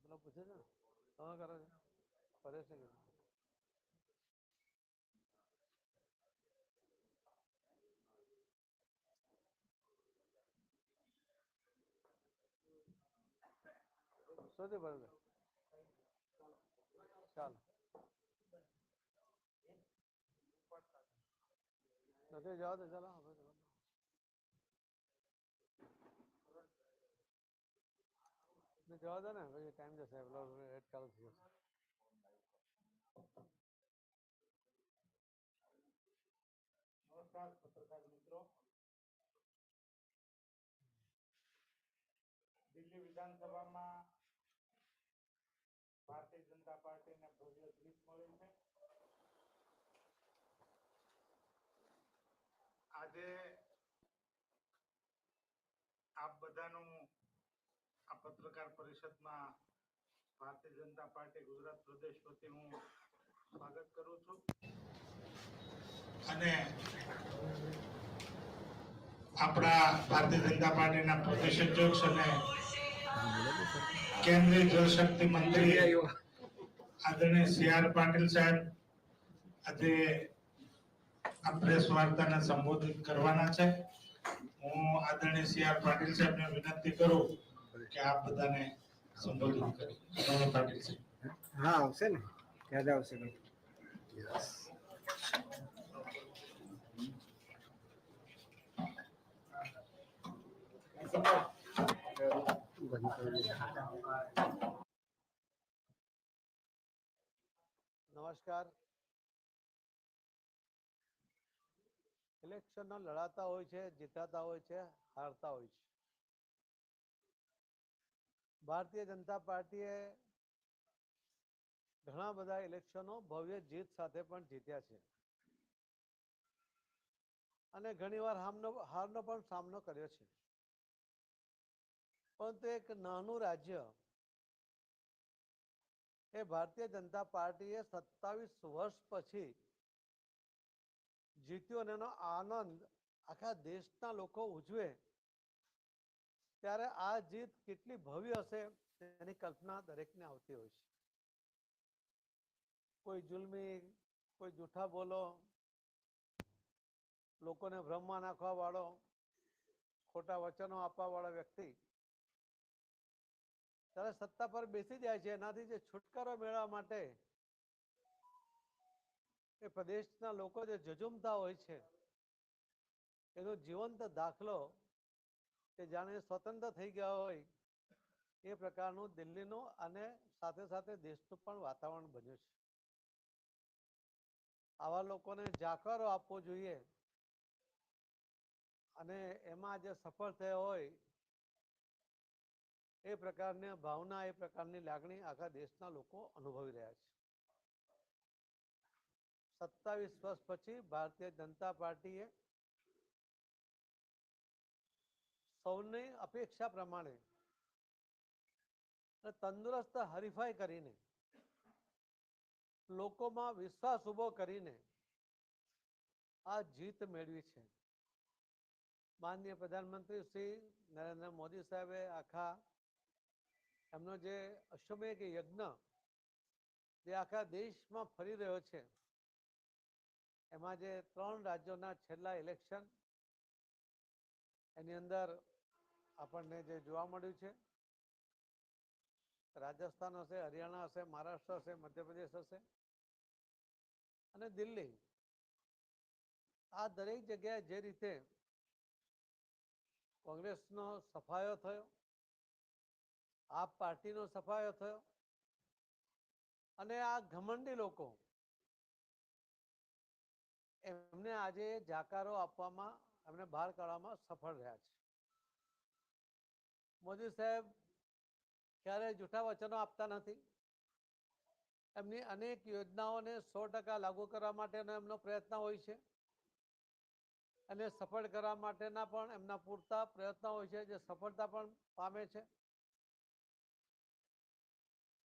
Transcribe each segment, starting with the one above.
પેલા પૂછે છે ને, તમે કરે છે? પરેશ ને કીધું શોધી બરોબર ચાલો. નથી જવા દે, ચાલો આપણે જવા દો. ને, પછી ટાઈમ જશે. પેલો ચાલુ થઈ જશે. દિલ્હી વિધાનસભામાં ભારતીય જનતા પાર્ટીને ભવ્ય જીત મળી છે. આજે આપ બધાનું પત્રકાર પરિષદમાં ભારતીય જનતા પાર્ટી ગુજરાત પ્રદેશ વતી હું સ્વાગત કરું છું. અને આપણા ભારતીય જનતા પાર્ટીના પ્રદેશ અધ્યક્ષ અને કેન્દ્રીય જળશક્તિ મંત્રી આદરણીય સી આર પાટીલ સાહેબ આજે આ પ્રેસ વાર્તાને સંબોધિત કરવાના છે. હું આદરણીય સી આર પાટીલ સાહેબને વિનંતી કરું કે આપ બધાને સંબોધિત કરી. આદરણીય પાટીલ સાહેબ હા આવશે ને. યાદ આવશે ભાઈ નમસ્કાર. ઇલેક્શન લડાતા હોય છે જીતાતા હોય છે હારતા હોય છે. ભારતીય જનતા પાર્ટીએ ઘણા બધા ઇલેક્શનો ભવ્ય જીત સાથે પણ જીત્યા છે. અને ઘણીવાર હામનો, હારનો પણ સામનો કર્યો છે. પરંતુ એક નાનું રાજ્ય એ ભારતીય જનતા પાર્ટીએ સત્તાવીસ વર્ષ પછી જીત્યો અને એનો આનંદ આખા દેશના લોકો ઉજવે ત્યારે આ જીત કેટલી ભવ્ય હશે તેની કલ્પના દરેકને આવતી હોય છે. કોઈ જુલમી, કોઈ જૂઠા બોલો, લોકોને ભ્રમમાં નાખવા વાળો, ખોટા વચનો આપવા વાળો વ્યક્તિ ત્યારે સત્તા પર બેસી જાય છે. એનાથી જે છુટકારો મેળવવા માટે એ પ્રદેશના લોકો જે જજુમતા હોય છે, એનો જીવંત દાખલો કે જાણે સ્વતંત્ર થઈ ગયા હોય, એ પ્રકારનું દિલ્હીનું અને સાથે સાથે દેશનું પણ વાતાવરણ બન્યું છે. આવા લોકોને જાકારો આપવો જોઈએ અને એમાં જે સફળ થયો હોય, એ પ્રકારની ભાવના, એ પ્રકારની લાગણી આખા દેશના લોકો અનુભવી રહ્યા છે. સત્તાવીસ વર્ષ પછી ભારતીય જનતા પાર્ટીએ સૌની અપેક્ષા પ્રમાણે. તંદુરસ્ત હરીફાઈ કરીને, લોકોમાં વિશ્વાસ ઊભો કરીને આ જીત મેળવી છે. માનનીય પ્રધાનમંત્રી શ્રી નરેન્દ્ર મોદી સાહેબે આખા એમનો જે અશ્વમેઘ યજ્ઞ જે આખા દેશમાં ફરી રહ્યો છે, એમાં જે ત્રણ રાજ્યોના છેલ્લા ઇલેક્શન એની અંદર આપણને જે જોવા મળ્યું છે, રાજસ્થાન હશે, હરિયાણા હશે, મહારાષ્ટ્ર હશે, મધ્યપ્રદેશ હશે, અને દિલ્હી. આ દરેક જગ્યાએ જે રીતે કોંગ્રેસનો સફાયો થયો, આપ પાર્ટીનો સફાયો થયો, અને આ ઘમંડી લોકો એમને આજે જાકારો આપવામાં, એમને બહાર કાઢવામાં સફળ રહ્યા છે. મોદી સાહેબ ક્યારેય જૂઠા વચનો આપતા નથી? એમની અનેક યોજનાઓને સો ટકા લાગુ કરવા માટેનો એમનો પ્રયત્ન હોય છે. અને સફળ કરવા માટેના પણ એમના પૂરતા પ્રયત્નો હોય છે, જે સફળતા પણ પામે છે.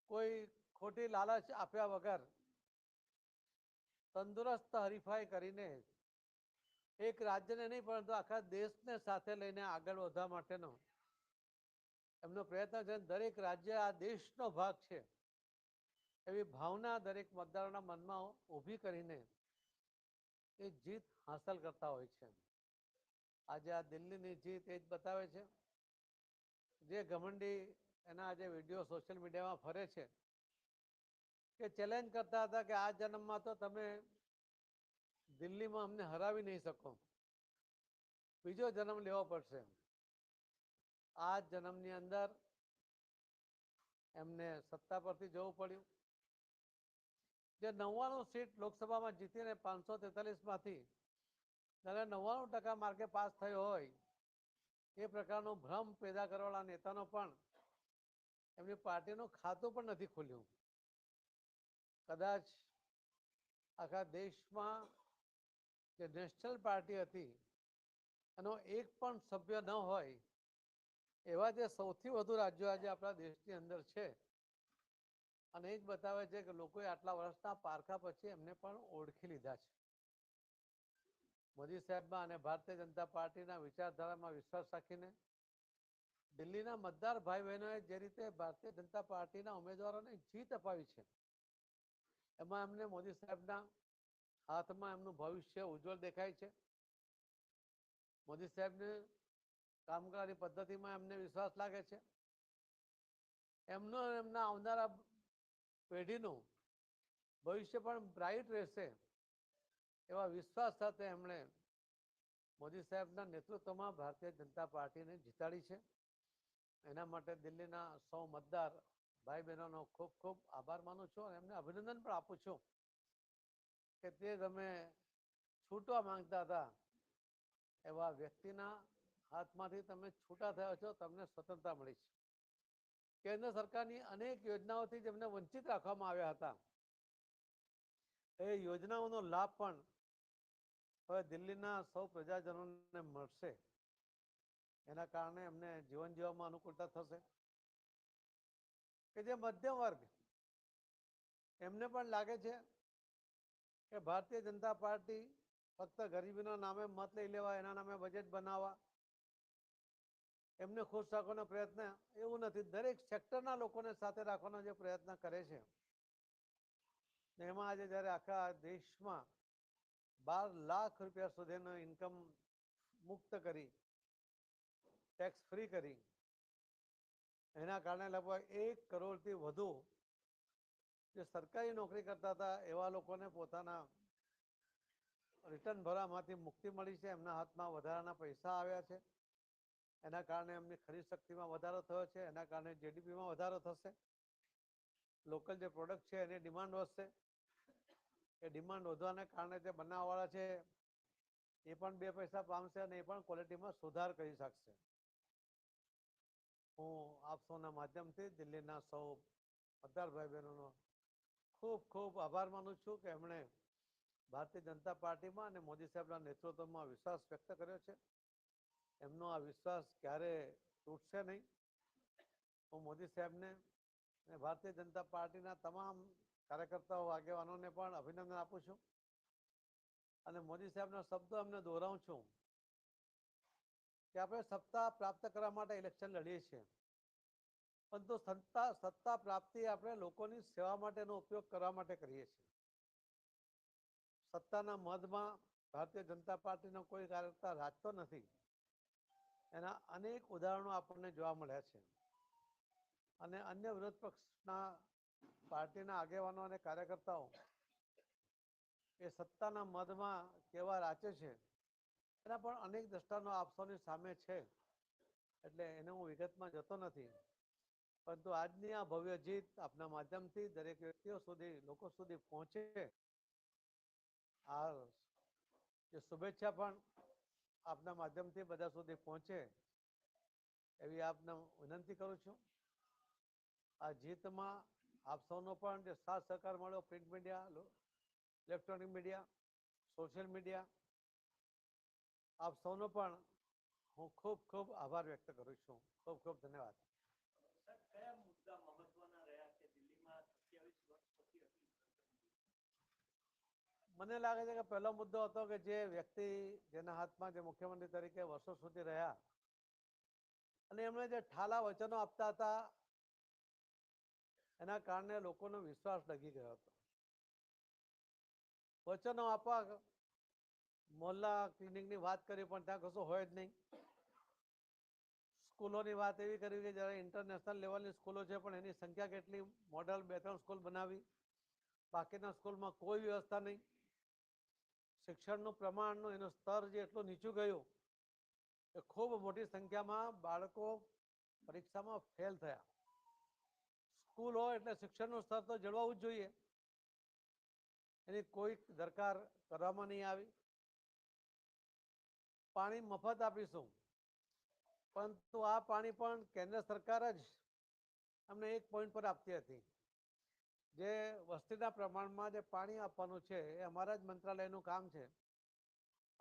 કોઈ ખોટી લાલચ આપ્યા વગર તંદુરસ્ત હરીફાઈ કરીને એક રાજ્યને નહીં, પરંતુ આખા દેશને સાથે લઈને આગળ વધવા માટેનો એમનો પ્રયત્ન છે દરેક રાજ્ય આ દેશનો ભાગ છે. એવી ભાવના દરેક મતદારોના મનમાં ઊભી કરીને એ જીત હાંસલ કરતા હોય છે. આજે આ દિલ્હીની જીત એ જ બતાવે છે. જે ઘમંડી એના આજે વીડિયો સોશિયલ મીડિયામાં ફરે છે કે ચેલેન્જ કરતા હતા કે આ જન્મમાં તો તમે દિલ્હીમાં અમને હરાવી નહીં શકો. બીજો જન્મ લેવો પડશે. આ જન્મની અંદર એમને સત્તા પરથી જવું પડ્યું. જે નવ્વાણું સીટ લોકસભામાં જીતીને પાંચસો તેતાલીસમાંથી જ્યારે નવ્વાણું ટકા માર્કે પાસ થયો હોય, એ પ્રકારનો ભ્રમ પેદા કરવાના નેતાનો પણ એમની પાર્ટીનું ખાતું પણ નથી ખોલ્યું. કદાચ આખા દેશમાં જે નેશનલ પાર્ટી હતી, એનો એક પણ સભ્ય ન હોય એવા જે સૌથી વધુ રાજ્યો આજે આપણા દેશની અંદર છે, અને એ જ બતાવે છે કે લોકોએ આટલા વર્ષના પારખા પછી એમને પણ ઓળખી લીધા છે. મોદી સાહેબમાં અને ભારતીય જનતા પાર્ટીના વિચારધારામાં વિશ્વાસ રાખીને દિલ્હીના મતદાર ભાઈ બહેનોએ જે રીતે ભારતીય જનતા પાર્ટીના ઉમેદવારોને જીત અપાવી છે, એમાં એમને મોદી સાહેબના હાથમાં એમનું ભવિષ્ય ઉજ્જવળ દેખાય છે. મોદી સાહેબને કામકારી પદ્ધતિમાં એમને વિશ્વાસ લાગે છે? એમનો એમના આવનારા પેઢીનું ભવિષ્ય પણ બ્રાઇટ રહેશે એવા વિશ્વાસ સાથે એમણે મોદી સાહેબના નેતૃત્વમાં ભારતીય જનતા પાર્ટીને જીતાડી છે. એના માટે દિલ્હીના સૌ મતદાર ભાઈ બહેનોનો ખૂબ ખૂબ આભાર માનું છું અને એમને અભિનંદન પણ આપું છું કે તે તમે છૂટવા માંગતા હતા એવા વ્યક્તિના હાથમાંથી તમે છૂટા થયા છો, તમને સ્વતંત્રતા મળી છે. કેન્દ્ર સરકારની અનેક યોજનાઓથી જેમને વંચિત રાખવામાં આવ્યા હતા, એ યોજનાઓનો લાભ પણ હવે દિલ્હીના સૌ પ્રજાજનોને મળશે. એના કારણે એમને જીવન જીવવામાં અનુકૂળતા થશે. કે જે મધ્યમ વર્ગ, એમને પણ લાગે છે કે ભારતીય જનતા પાર્ટી ફક્ત ગરીબીના નામે મત લઈ લેવા, એના નામે બજેટ બનાવવા એમને ખુશ રાખવાનો પ્રયત્ન એવું નથી. દરેક સેક્ટરના લોકોને સાથે રાખવાનો જે પ્રયત્ન કરે છે. એમાં આજે જ્યારે આખા દેશમાં બાર લાખ રૂપિયા સુધીનો ઇન્કમ મુક્ત કરી ટેક્સ ફ્રી કરી, એના કારણે લગભગ એક કરોડથી વધુ જે સરકારી નોકરી કરતા હતા, એવા લોકોને પોતાના રિટર્ન ભરવામાંથી મુક્તિ મળી છે. એમના હાથમાં વધારાના પૈસા આવ્યા છે. એના કારણે એમની ખરીદ શક્તિમાં વધારો થયો છે, એના કારણે જીડીપીમાં વધારો થશે. લોકલ જે પ્રોડક્ટ છે, એની ડિમાન્ડ વધશે. એ ડિમાન્ડ વધવાને કારણે જે બનાવવાળા છે, એ પણ બે પૈસા પામશે અને એ પણ ક્વોલિટીમાં સુધાર કરી શકશે. હું આપ સૌના માધ્યમથી દિલ્હીના સૌ પત્તાર ભાઈ બહેનોનો ખૂબ ખૂબ આભાર માનું છું કે એમણે ભારતીય જનતા પાર્ટીમાં અને મોદી સાહેબના નેતૃત્વમાં વિશ્વાસ વ્યક્ત કર્યો છે. એમનો આ વિશ્વાસ ક્યારે તૂટશે નહીં? હું મોદી સાહેબને અને ભારતીય જનતા પાર્ટીના તમામ કાર્યકર્તાઓ, આગેવાનોને પણ અભિનંદન આપું છું. અને મોદી સાહેબના શબ્દો એમને દોહરાવું છું કે આપણે સત્તા પ્રાપ્ત કરવા માટે ઇલેક્શન લડીએ છીએ. પરંતુ સત્તા સત્તા પ્રાપ્તિ આપણે લોકોની સેવા માટેનો ઉપયોગ કરવા માટે કરીએ છીએ. સત્તાના મધમાં ભારતીય જનતા પાર્ટીનો કોઈ કાર્યકર્તા રાજતો નથી. એના અનેક ઉદાહરણો આપણને જોવા મળ્યા છે. અને અન્ય વિરોધ પક્ષના પાર્ટીના આગેવાનો અને કાર્યકર્તાઓ એ સત્તાના મધમાં કેવા રાચે છે, એના પણ અનેક દ્રષ્ટાનો આપ સૌની સામે છે. એટલે એને હું વિગતમાં જતો નથી. પરંતુ આજની આ ભવ્ય જીત આપના માધ્યમથી દરેક વ્યક્તિઓ સુધી, લોકો સુધી પહોંચે. આ જે શુભેચ્છા પણ આપના માધ્યમથી બધા સુધી પહોંચે એવી આપને વિનંતી કરું છું. આ જીતમાં આપ સૌનો પણ જે સાથ સહકાર મળ્યો, print media electronic media, social media, આપ સૌનો પણ હું ખૂબ ખૂબ આભાર વ્યક્ત કરું છું. ખૂબ ખૂબ ધન્યવાદ. કયા મુદ્દા મહત્વના રહ્યા કે દિલ્હીમાં સત્યાવીસ વર્ષ પછી હતી મને લાગે છે કે પહેલો મુદ્દો હતો કે જે વ્યક્તિ જેના હાથમાં જે મુખ્યમંત્રી તરીકે વર્ષો સુધી રહ્યા, અને એમણે જે ઠાલા વચનો આપતા હતા, એના કારણે લોકોનો વિશ્વાસ ડગી ગયો હતો. વચનો આપવા મોહલ્લા ક્લિનિકની વાત કરી, પણ ત્યાં કશું હોય જ નહીં. સ્કૂલોની વાત એવી કરી કે જ્યારે ઇન્ટરનેશનલ લેવલની સ્કૂલો છે, પણ એની સંખ્યા કેટલી, મોડલ બે ત્રણ સ્કૂલ બનાવી. બાકીના સ્કૂલમાં કોઈ વ્યવસ્થા નહીં. શિક્ષણનું પ્રમાણનું એનું સ્તર જે એટલું નીચું ગયું કે ખૂબ મોટી સંખ્યામાં બાળકો પરીક્ષામાં ફેલ થયા. સ્કૂલ એટલે શિક્ષણનું સ્તર તો જળવાવું જ જોઈએ. એની કોઈ દરકાર કરવામાં નહીં આવી. પાણી મફત આપીશું. પરંતુ આ પાણી પણ કેન્દ્ર સરકાર જ અમને એક પોઈન્ટ પર આપતી હતી. જે વસ્તીના પ્રમાણમાં જે પાણી આપવાનું છે, એ અમારા જ મંત્રાલયનું કામ છે.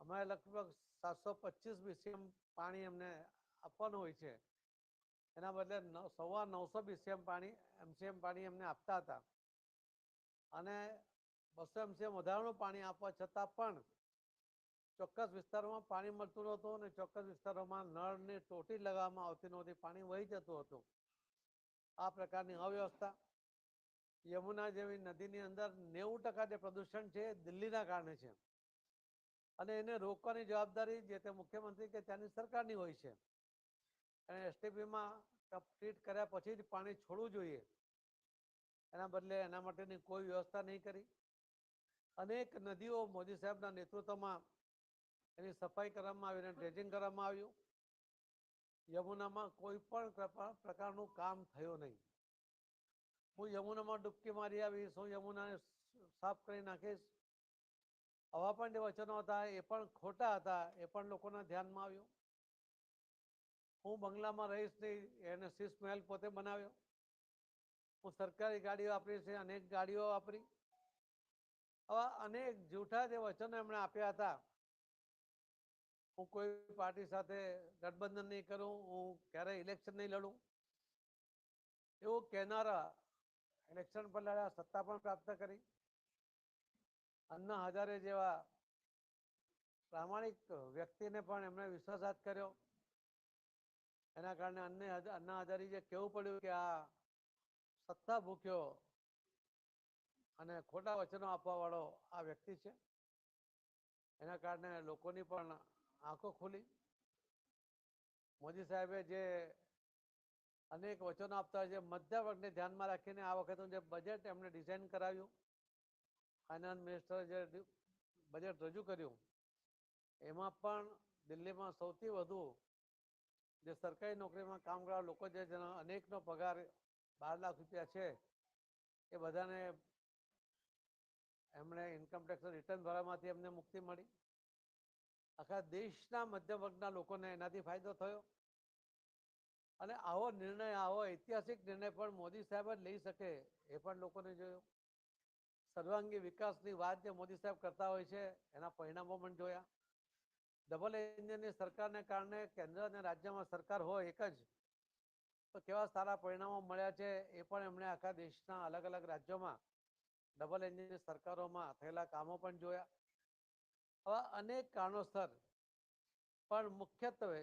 અમારે લગભગ સાતસો પચીસ બીસીએમ પાણી અમને આપવાનું હોય છે. એના બદલે સવા નવસો બીસીએમ પાણી, એમસીએમ પાણી એમને આપતા હતા. અને બસો એમસીએમ વધારાનું પાણી આપવા છતાં પણ ચોક્કસ વિસ્તારોમાં પાણી મળતું નહોતું અને ચોક્કસ વિસ્તારોમાં નળની ટોટી લગાવવામાં આવતી નહોતી, પાણી વહી જતું હતું. આ પ્રકારની અવ્યવસ્થા યમુના જેવી નદીની અંદર નેવું ટકા જે પ્રદૂષણ છે દિલ્હીના કારણે છે. અને એને રોકવાની જવાબદારી જે તે મુખ્યમંત્રી કે ત્યાંની સરકારની હોય છે. અને એસટીપીમાં ટ્રીટ કર્યા પછી જ પાણી છોડવું જોઈએ. એના બદલે એના માટેની કોઈ વ્યવસ્થા નહીં કરી. અનેક નદીઓ મોદી સાહેબના નેતૃત્વમાં એની સફાઈ કરવામાં આવી અને ડ્રેજિંગ કરવામાં આવ્યું. યમુનામાં કોઈ પણ પ્રકારનું કામ થયું નહીં. હું યમુનામાં ડૂબકી મારી આવીશ, હું યમુનાને સાફ કરી નાખીશ. આવા પણ જે વચનો હતા, એ પણ ખોટા હતા, એ પણ લોકોના ધ્યાનમાં આવ્યું. હું બંગલામાં રહીશ નહીં, એને શીશ મહેલ પોતે બનાવ્યો. હું સરકારી ગાડીઓ વાપરી છે અનેક ગાડીઓ વાપરી. આવા અનેક જૂઠા જે વચનો એમણે આપ્યા હતા. હું કોઈ પાર્ટી સાથે ગઠબંધન નહીં કરું, હું ક્યારેય ઇલેક્શન નહીં લડું. એવું કહેનારા ઇલેક્શન પર લડ્યા સત્તા પણ પ્રાપ્ત કરી. અન્ના હજારે જેવા પ્રામાણિક વ્યક્તિને પણ એમણે વિશ્વાસઘાત કર્યો. એના કારણે અન્ય અન્ના હજારી જે પડ્યું કે આ સત્તા ભૂખ્યો અને ખોટા વચનો આપવા વાળો આ વ્યક્તિ છે. એના કારણે લોકોની પણ આંખો ખુલી. મોદી સાહેબે જે અનેક વચનો આપતા હોય છે. મધ્ય વર્ગને ધ્યાનમાં રાખીને આ વખતનું જે બજેટ એમણે ડિઝાઇન કરાવ્યું ફાઇનાન્સ મિનિસ્ટરે જે બજેટ રજૂ કર્યું, એમાં પણ દિલ્હીમાં સૌથી વધુ જે સરકારી નોકરીમાં કામ કરવા લોકો છે, જેનો અનેકનો પગાર બાર લાખ રૂપિયા છે, એ બધાને એમણે ઇન્કમટેક્સ રિટર્ન ભરવામાંથી એમને મુક્તિ મળી. આખા દેશના મધ્યમ વર્ગના લોકોને એનાથી ફાયદો થયો. અને આવો નિર્ણય, આવો ઐતિહાસિક નિર્ણય પણ મોદી સાહેબ જ લઈ શકે એ પણ લોકોને જોયું. સર્વાંગી વિકાસની વાત જે મોદી સાહેબ કરતા હોય છે, એના પરિણામો પણ જોયા. ડબલ એન્જિનની સરકારને કારણે કેન્દ્ર અને રાજ્યમાં સરકાર હોય એક જ, તો કેવા સારા પરિણામો મળ્યા છે એ પણ એમણે આખા દેશના અલગ અલગ રાજ્યોમાં ડબલ એન્જિનની સરકારોમાં થયેલા કામો પણ જોયા. આવા અનેક કારણોસર પણ મુખ્યત્વે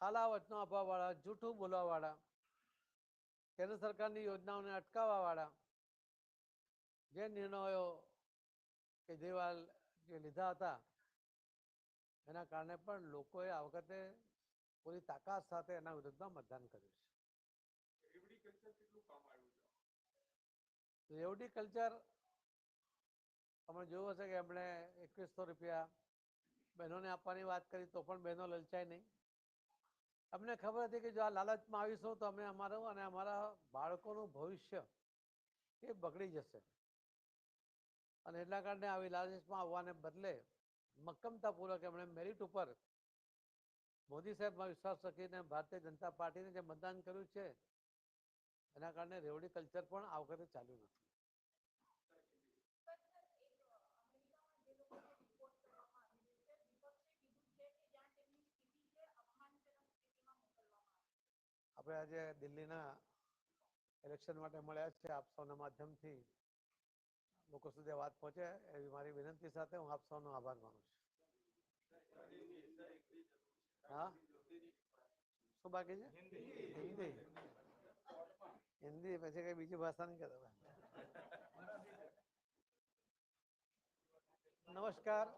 ખાલા વચનો આપવાવાળા જૂઠું બોલવાવાળા કેન્દ્ર સરકારની યોજનાઓને અટકાવવાવાળા જે નિર્ણયો કેજરીવાલ જે લીધા હતા એના કારણે પણ લોકોએ આ વખતે પૂરી તાકાત સાથે એના વિરુદ્ધમાં મતદાન કર્યું છે. રેવડી કલ્ચર તમે જોયું હશે કે એમણે એકવીસો રૂપિયા બહેનોને આપવાની વાત કરી તો પણ બહેનો લલચાય નહીં. અમને ખબર હતી કે જો આ લાલચમાં આવીશું તો અમે અમારું અને અમારા બાળકોનું ભવિષ્ય એ બગડી જશે. અને એટલા કારણે આવી લાલચમાં આવવાને બદલે મક્કમતાપૂર્વક એમણે મેરિટ ઉપર મોદી સાહેબમાં વિશ્વાસ રાખીને ભારતીય જનતા પાર્ટીને જે મતદાન કર્યું છે, એના કારણે રેવડી કલ્ચર પણ આ વખતે ચાલ્યું નથી. આપણે આજે દિલ્હીના ઇલેક્શન માટે મળ્યા છે. આપ સૌના માધ્યમથી લોકો સુધી આ વાત પહોંચે. એવી મારી વિનંતી સાથે હું આપ સૌનો આભાર માનું છું. હા? શું બાકી છે? હિન્દી. હિન્દી. પછી કઈ બીજી ભાષા નહીં કહેતા નમસ્કાર.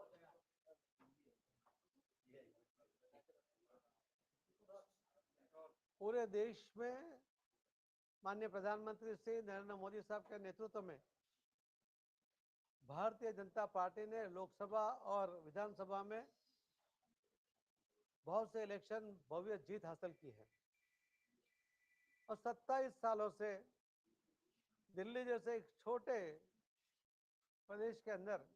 पूरे देश में माननीय प्रधानमंत्री श्री नरेंद्र मोदी साहब के नेतृत्व में भारतीय जनता पार्टी ने लोकसभा और विधानसभा में बहुत से इलेक्शन भव्य जीत हासिल की है। और 27 सालों से दिल्ली जैसे एक छोटे प्रदेश के अंदर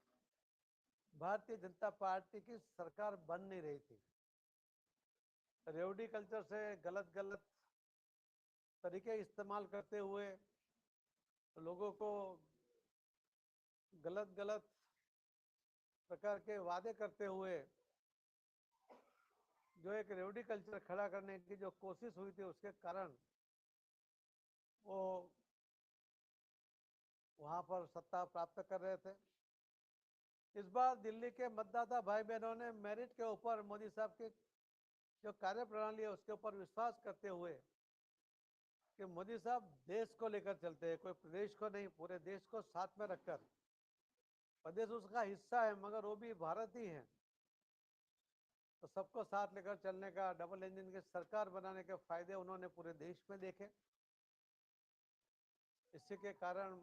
भारतीय जनता पार्टी की सरकार बन नहीं रही थी। रेवडी कल्चर से गलत गलत तरीके इस्तेमाल करते हुए लोगों को गलत गलत प्रकार के वादे करते हुए जो एक रेवडी कल्चर खड़ा करने की जो कोशिश हुई थी, उसके कारण वो वहाँ पर सत्ता प्राप्त कर रहे थे। इस बार दिल्ली के मतदाता भाई बहनों ने मेरिट के ऊपर मोदी साहब की जो कार्य प्रणाली है, उसके ऊपर विश्वास करते हुए कि मोदी साहब देश को लेकर चलते हैं, कोई प्रदेश को नहीं, पूरे देश को साथ में रखकर। प्रदेश उसका हिस्सा है, मगर वो भी भारत ही। है तो सबको साथ लेकर चलने का, डबल इंजन की सरकार बनाने के फ़ायदे उन्होंने पूरे देश में देखे। इसी के कारण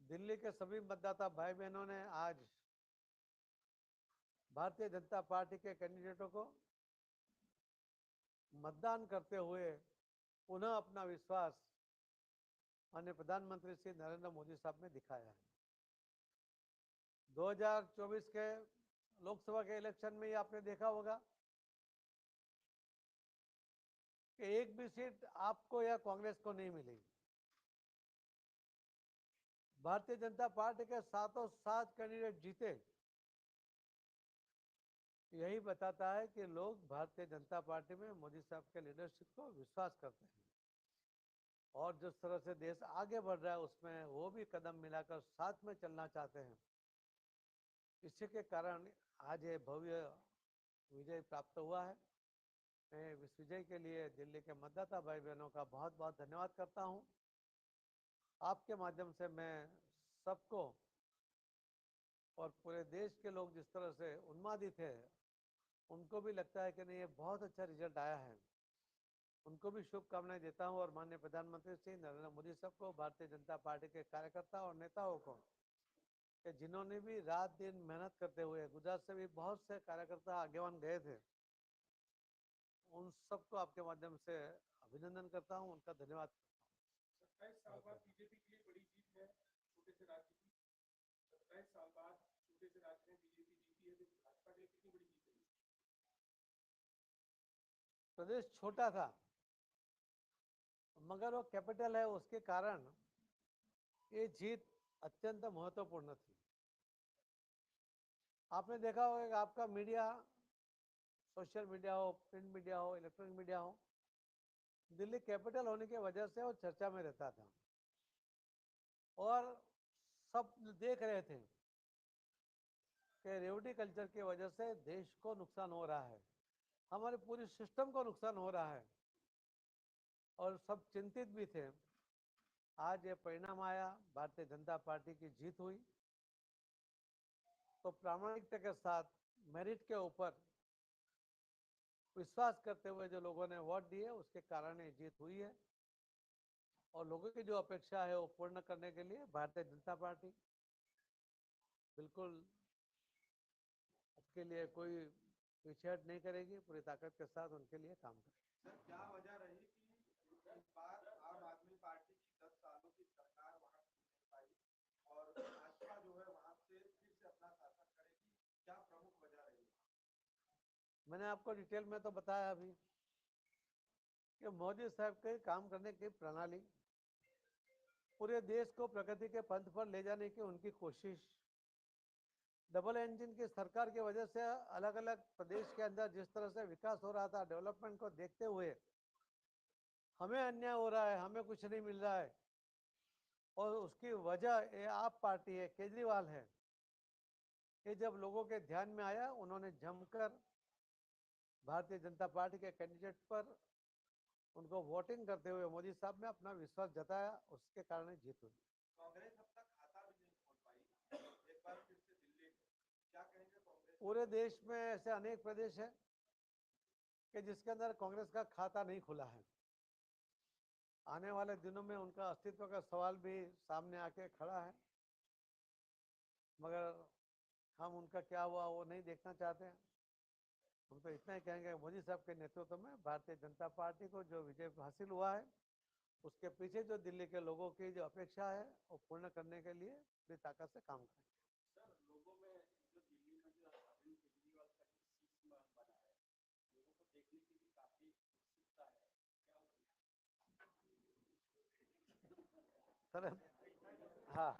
दिल्ली के सभी मतदाता भाई बहनों ने आज भारतीय जनता पार्टी के कैंडिडेटों को मतदान करते हुए पुनः अपना विश्वास माननीय प्रधानमंत्री श्री नरेंद्र मोदी साहब ने दिखाया है। 2024 के लोकसभा के इलेक्शन में ये आपने देखा होगा कि एक भी सीट आपको या कांग्रेस को नहीं मिली। भारतीय जनता पार्टी के सातों सात कैंडिडेट जीते। यही बताता है कि लोग भारतीय जनता पार्टी में मोदी साहब के लीडरशिप को विश्वास करते हैं। और जिस तरह से देश आगे बढ़ रहा है, उसमें वो भी कदम मिलाकर साथ में चलना चाहते हैं। इसी के कारण आज ये भव्य विजय प्राप्त हुआ है। मैं इस विजय के लिए दिल्ली के मतदाता भाई बहनों का बहुत बहुत धन्यवाद करता हूँ। आपके माध्यम से मैं सबको और पूरे देश के लोग जिस तरह से उन्मादित है उनको भी लगता है कि नहीं, ये बहुत अच्छा रिज़ल्ट आया है। उनको भी शुभकामनाएँ देता हूँ और माननीय प्रधानमंत्री श्री नरेंद्र मोदी साहब को, भारतीय जनता पार्टी के कार्यकर्ता और नेताओं को, कि जिन्होंने भी रात दिन मेहनत करते हुए गुजरात से भी बहुत से कार्यकर्ता आगेवान गए थे, उन सबको आपके माध्यम से अभिनंदन करता हूँ, उनका धन्यवाद बीजेपी के लिए बड़ी जीत है, छोटे से राज्य की। सत्ताईस साल बाद छोटे से राज्य में बीजेपी जीती है जो भाजपा के लिए कितनी बड़ी जीत है प्रदेश छोटा था, मगर वो कैपिटल है, उसके कारण ये जीत अत्यंत महत्वपूर्ण थी। आपने देखा होगा कि आपका मीडिया, सोशल मीडिया हो, प्रिंट मीडिया हो, इलेक्ट्रॉनिक मीडिया हो, दिल्ली कैपिटल होने की वजह से वो चर्चा में रहता था। और सब देख रहे थे कि रेवडी कल्चर की वजह से देश को नुकसान हो रहा है। हमारे पूरे सिस्टम को नुकसान हो रहा है। और सब चिंतित भी थे। आज ये परिणाम आया, भारतीय जनता पार्टी की जीत हुई। तो प्रामाणिकता के साथ, मेरिट के ऊपर विश्वास करते हुए जो लोगों ने वोट दिए, उसके कारण ये जीत हुई है। और लोगों की जो अपेक्षा है, वो पूर्ण करने के लिए भारतीय जनता पार्टी बिल्कुल उसके लिए कोई पीछेहट नहीं करेगी पूरी ताकत के साथ उनके लिए काम करेगी सर क्या वजह रही कि इस बार आम आदमी पार्टी की दस सालों की सरकार वहाँ पाई और भाजपा जो है वहाँ से फिर से अपना शासन करेगी? क्या प्रमुख वजह रही मैंने आपको डिटेल में तो बताया अभी कि मोदी साहब के काम करने की प्रणाली पूरे देश को प्रगति के पंथ पर ले जाने की उनकी कोशिश डबल इंजन की सरकार की वजह से अलग अलग प्रदेश के अंदर जिस तरह से विकास हो रहा था, डेवलपमेंट को देखते हुए हमें अन्याय हो रहा है, हमें कुछ नहीं मिल रहा है। और उसकी वजह ये आप पार्टी है, केजरीवाल है। ये जब लोगों के ध्यान में आया, उन्होंने जमकर भारतीय जनता पार्टी के कैंडिडेट पर उनको वोटिंग करते हुए मोदी साहब ने अपना विश्वास जताया, उसके कारण जीत हुई। कांग्रेस अब तक खाता भी नहीं खोल पाई एक बार फिर से दिल्ली में क्या कहेंगे कांग्रेस पूरे देश में ऐसे अनेक प्रदेश हैं कि जिसके अंदर कांग्रेस का खाता नहीं खुला है। आने वाले दिनों में उनका अस्तित्व का सवाल भी सामने आके खड़ा है। मगर हम उनका क्या हुआ वो नहीं देखना चाहते हैं। हम तो इतना ही कहेंगे, मोदी साहब के नेतृत्व में भारतीय जनता पार्टी को जो विजय हासिल हुआ है, उसके पीछे जो दिल्ली के लोगों की जो अपेक्षा है, वो पूर्ण करने के लिए पूरी ताकत से काम करें। તને? હા.